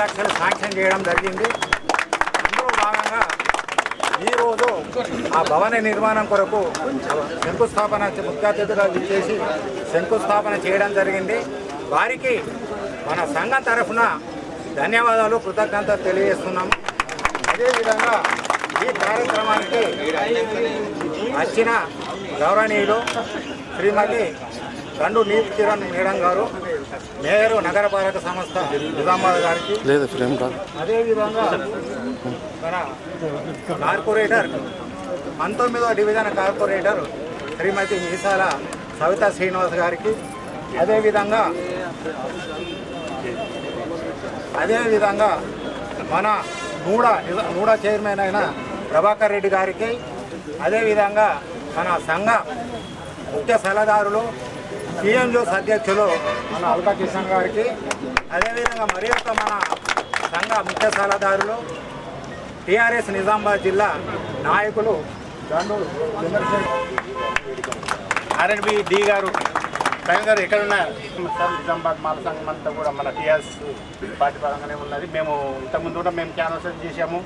లక్షలు శాంక్షన్ చేయడం జరిగింది. అందులో భాగంగా ఈరోజు ఆ భవన నిర్మాణం కొరకు శంకుస్థాపన ముఖ్య అతిథిగా శంకుస్థాపన చేయడం జరిగింది. వారికి మన సంఘం తరఫున ధన్యవాదాలు కృతజ్ఞత తెలియజేస్తున్నాము అదేవిధంగా ఈ కార్యక్రమానికి వచ్చిన గౌరవనీయులు శ్రీమతి గండు నీతి కిరణ్ మేడం గారు మేయరు నగరపాలక సంస్థ నిజామాబాద్ గారికి. లేదు ఫ్రేమ్ కాదు అదేవిధంగా మన కార్పొరేటర్ పంతొమ్మిదవ డివిజన్ కార్పొరేటర్ శ్రీమతి మీసాల సవితా శ్రీనివాస్ గారికి. అదేవిధంగా అదేవిధంగా మన నిజ- నూడ చైర్మన్ అయిన ప్రభాకర్ రెడ్డి గారికి. అదేవిధంగా మన సంఘ ముఖ్య సలహాదారులు టీఎంజోస్ అధ్యక్షులు మన అల్కా కిషన్ గారికి అదేవిధంగా మరి యొక్క మన సంఘ ముఖ్య సలహాదారులు టీఆర్ఎస్ నిజామాబాద్ జిల్లా నాయకులు ఆర్ఎండ్బి డి గారు సగం గారు ఎక్కడున్నా సార్ నిజామాబాద్ మాల సంఘం అంతా కూడా మన టీఆర్ఎస్ పార్టీ పరంగానే ఉన్నది. మేము ఇంతకుముందు కూడా మేము క్యాన్వస్ చేశాము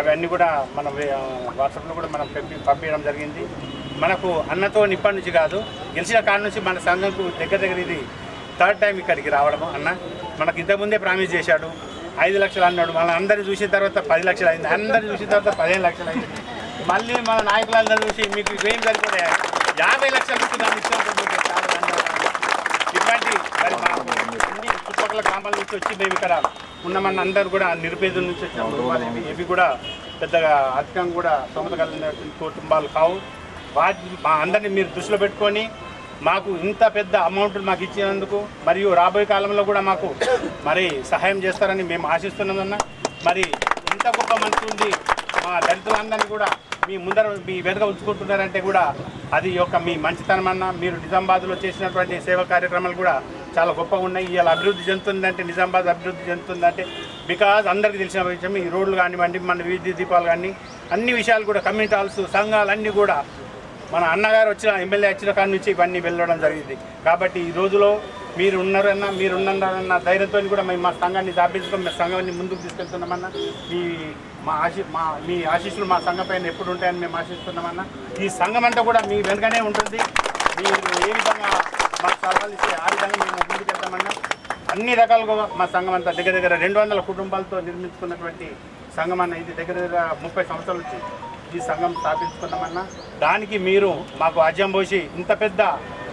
అవన్నీ కూడా మన వాట్సాప్లో కూడా మనం పంపి పంపించడం జరిగింది. మనకు అన్నతో ఇప్పటి నుంచి కాదు. గెలిచిన కాడ నుంచి మన సంఘంకు దగ్గర దగ్గర ఇది థర్డ్ టైం ఇక్కడికి రావడము అన్న. మనకు ఇంతకుముందే ప్రామిస్ చేశాడు. ఐదు లక్షలు అన్నాడు. మన అందరిని చూసిన తర్వాత పది లక్షలు అయింది. అందరిని చూసిన తర్వాత పదిహేను లక్షలు అయింది. మళ్ళీ మన నాయకులందరూ చూసి మీకు ఏం సరిపోయా యాభై లక్షలు ఇస్తున్నాం ఇష్టం మీకు చాలా ధన్యవాదాలు ఇట్లాంటి మరి అన్ని చుట్టుపక్కల గ్రామాల నుంచి వచ్చి మేము ఇక్కడ ఉన్నామన్న అందరూ కూడా నిరుపేదల నుంచి వచ్చిన కుటుంబాలు ఇవి ఇవి కూడా పెద్దగా అధికంగా కూడా సొంత కలిగిన కుటుంబాలు కావు. మా అందరినీ మీరు దృష్టిలో పెట్టుకొని మాకు ఇంత పెద్ద అమౌంట్ మాకు ఇచ్చినందుకు మరియు రాబోయే కాలంలో కూడా మాకు మరి సహాయం చేస్తారని మేము ఆశిస్తున్నామన్న మరి ఇంత గొప్ప మనసు ఉంది మా దళితులందరినీ కూడా మీ ముందర మీ వెనుక ఉంచుకుంటున్నారంటే కూడా అది యొక్క మీ మంచితనం అన్న. మీరు నిజామాబాద్లో చేసినటువంటి సేవా కార్యక్రమాలు కూడా చాలా గొప్పగా ఉన్నాయి. ఇవాళ అభివృద్ధి చెందుతుందంటే నిజామాబాద్ అభివృద్ధి చెందుతుందంటే బికాజ్ అందరికీ తెలిసిన విషయం ఈ రోడ్లు కానివ్వండి మన వీధి దీపాలు కానీ అన్ని విషయాలు కూడా కమ్యూనిటీ హాల్స్ సంఘాలు అన్నీ కూడా మన అన్నగారు వచ్చిన ఎమ్మెల్యే వచ్చిన కాడి నుంచి ఇవన్నీ వెళ్ళడం జరిగింది. కాబట్టి ఈ రోజులో మీరు ఉన్నారన్న మీరు ఉన్నారన్న ధైర్యంతో కూడా మేము మా సంఘాన్ని స్థాపించుకొని మా సంఘాన్ని ముందుకు తీసుకెళ్తున్నామన్న మీ మా ఆశి మా మీ ఆశీస్సులు మా సంఘం పైన ఎప్పుడు ఉంటాయని మేము ఆశిస్తున్నామన్న ఈ సంఘం అంతా కూడా మీ వెనుకనే ఉంటుంది. మీరు ఏ విధంగా మాకు సలహాలు ఇస్తే ఆ విధంగా మేము ముందుకెళ్తామన్నా అన్ని రకాలుగా మా సంఘం అంతా దగ్గర దగ్గర రెండు వందల కుటుంబాలతో నిర్మించుకున్నటువంటి సంఘం అన్న ఇది దగ్గర దగ్గర ముప్పై సంవత్సరాల నుంచి ఈ సంఘం స్థాపించుకున్నామన్నా దానికి మీరు మాకు అజ్యం పోసి ఇంత పెద్ద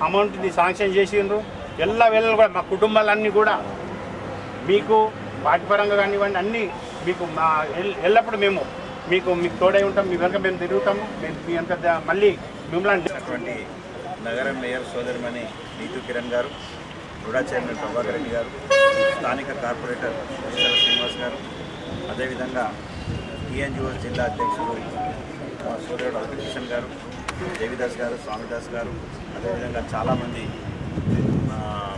అమౌంట్ని శాంక్షన్ చేసిండ్రు. ఎల్ల వేళలు కూడా మా కుటుంబాలన్నీ కూడా మీకు పాటిపరంగా కానివ్వండి అన్నీ మీకు మా ఎల్- మేము మీకు మీకు తోడై ఉంటాం మీ వెనక మేము తిరుగుతాము మేము మీ అంత మళ్ళీ మిమ్మల్ని అటువంటి నగరం మేయర్ సోదరిమణి నీతు కిరణ్ గారు రుడా చైర్మన్ ప్రభాకర్ రెడ్డి గారు స్థానిక కార్పొరేటర్ శ్రీనివాస్ గారు అదేవిధంగా టీఎన్జిఓ జిల్లా అధ్యక్షుడు మా సూర్యుడు అల్కిషన్ గారు దేవిదాస్ గారు స్వామిదాస్ గారు అదేవిధంగా చాలామంది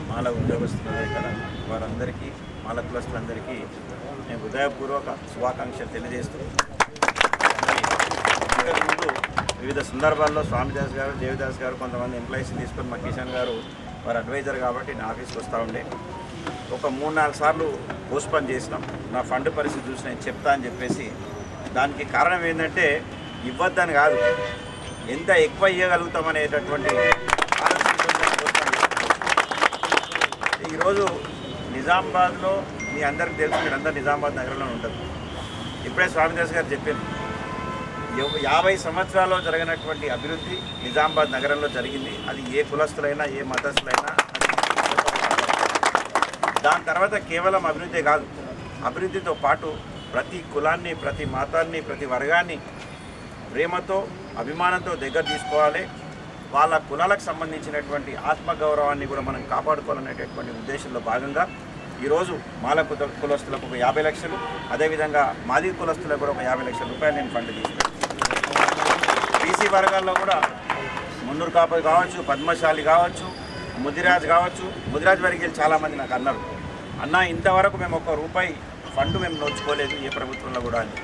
మాల ఉద్యోగస్తున్నారు ఇక్కడ. వారందరికీ మాల కులస్తులందరికీ నేను హృదయపూర్వక శుభాకాంక్షలు తెలియజేస్తూ ముందు వివిధ సందర్భాల్లో స్వామిదాస్ గారు దేవిదాస్ గారు కొంతమంది ఎంప్లాయీస్ని తీసుకొని మా కిషన్ గారు వారు అడ్వైజర్ కాబట్టి నా ఆఫీస్కి వస్తూ ఉండే. ఒక మూడు నాలుగు సార్లు పోస్ట్పోన్ చేసినాం. నా ఫండ్ పరిస్థితి చూసి నేను చెప్తా అని చెప్పేసి దానికి కారణం ఏంటంటే ఇవ్వద్దని కాదు. ఎంత ఎక్కువ ఇవ్వగలుగుతాం అనేటటువంటి ఈరోజు నిజామాబాద్లో మీ అందరికి తెలుసు మీరు అందరు నిజామాబాద్ నగరంలో ఉంటారు. ఇప్పుడే స్వామిదాస్ గారు చెప్పారు. యాభై సంవత్సరాల్లో జరిగినటువంటి అభివృద్ధి నిజామాబాద్ నగరంలో జరిగింది. అది ఏ కులస్తులైనా ఏ మతస్థులైనా దాని తర్వాత కేవలం అభివృద్ధి కాదు. అభివృద్ధితో పాటు ప్రతి కులాన్ని ప్రతి మతాన్ని ప్రతి వర్గాన్ని ప్రేమతో అభిమానంతో దగ్గర తీసుకోవాలి. వాళ్ళ కులాలకు సంబంధించినటువంటి ఆత్మగౌరవాన్ని కూడా మనం కాపాడుకోవాలనేటటువంటి ఉద్దేశంలో భాగంగా ఈరోజు మాల కుల కులస్తులకు ఒక యాభై లక్షలు అదేవిధంగా మాది కులస్తులకు కూడా ఒక యాభై లక్షల రూపాయలు నేను ఫండ్ తీసుకున్నాను. బీసీ వర్గాల్లో కూడా మున్నూరు కాపరి కావచ్చు పద్మశాలి కావచ్చు ముదిరాజ్ కావచ్చు ముదిరాజ్ వరకు వెళ్ళి చాలామంది నాకు అన్నారు. అన్న ఇంతవరకు మేము ఒక రూపాయి ఫండ్ మేము నోచుకోలేదు ఏ ప్రభుత్వంలో కూడా అని.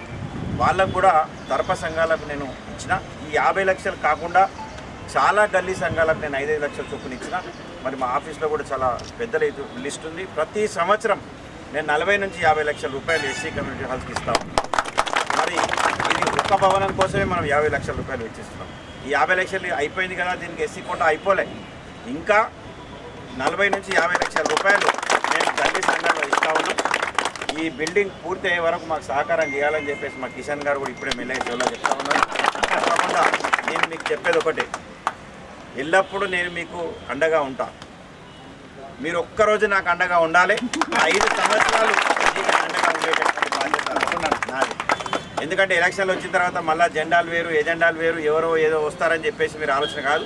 వాళ్ళకు కూడా తర్ప సంఘాలకు నేను ఇచ్చిన. ఈ యాభై లక్షలు కాకుండా చాలా గల్లీ సంఘాలకు నేను ఐదైదు లక్షల చొప్పున ఇచ్చిన. మరి మా ఆఫీస్లో కూడా చాలా పెద్ద లిస్ట్ ఉంది. ప్రతి సంవత్సరం నేను నలభై నుంచి యాభై లక్షల రూపాయలు ఎస్సీ కమ్యూనిటీ హాల్స్కి ఇస్తాం మరి ఇది ఒక్క భవనం కోసమే మనం యాభై లక్షల రూపాయలు వెచ్చిస్తున్నాం. ఈ యాభై లక్షలు అయిపోయింది కదా దీనికి ఎస్సీ కోట అయిపోలే. ఇంకా నలభై నుంచి యాభై లక్షల రూపాయలు నేను గల్లీ సంఘాలు ఇస్తా ఉన్నాం ఈ బిల్డింగ్ పూర్తి అయ్యే వరకు మాకు సహకారం చేయాలని చెప్పేసి మా కిషన్ గారు కూడా ఇప్పుడే మెల్లగా సేవలో చెప్తా ఉన్నాను తప్పకుండా నేను మీకు చెప్పేది ఒకటి. ఎల్లప్పుడూ నేను మీకు అండగా ఉంటా. మీరు ఒక్కరోజు నాకు అండగా ఉండాలి. ఐదు సంవత్సరాలు మీకు అండగా ఉండేటటువంటి బాధ్యత నాది. ఎందుకంటే ఎలక్షన్లు వచ్చిన తర్వాత మళ్ళీ జెండాలు వేరు ఎజెండాలు వేరు ఎవరో ఏదో వస్తారని చెప్పేసి మీరు ఆలోచన కాదు.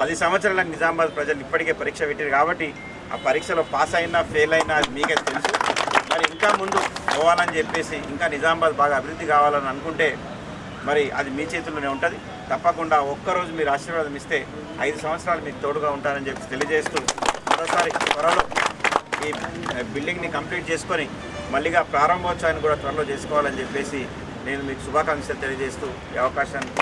పది సంవత్సరాలకు నిజామాబాద్ ప్రజలు ఇప్పటికే పరీక్ష పెట్టారు కాబట్టి ఆ పరీక్షలో పాస్ అయినా ఫెయిల్ అయినా అది మీకే తెలుసు. మరి ఇంకా ముందు పోవాలని చెప్పేసి ఇంకా నిజామాబాద్ బాగా అభివృద్ధి కావాలని అనుకుంటే మరి అది మీ చేతుల్లోనే ఉంటుంది. తప్పకుండా ఒక్కరోజు మీరు ఆశీర్వాదం ఇస్తే ఐదు సంవత్సరాలు మీకు తోడుగా ఉంటారని చెప్పి తెలియజేస్తూ మరోసారి త్వరలో ఈ బిల్డింగ్ని కంప్లీట్ చేసుకొని మళ్ళీగా ప్రారంభోత్సవాన్ని కూడా త్వరలో చేసుకోవాలని చెప్పేసి నేను మీకు శుభాకాంక్షలు తెలియజేస్తూ ఈ అవకాశాన్ని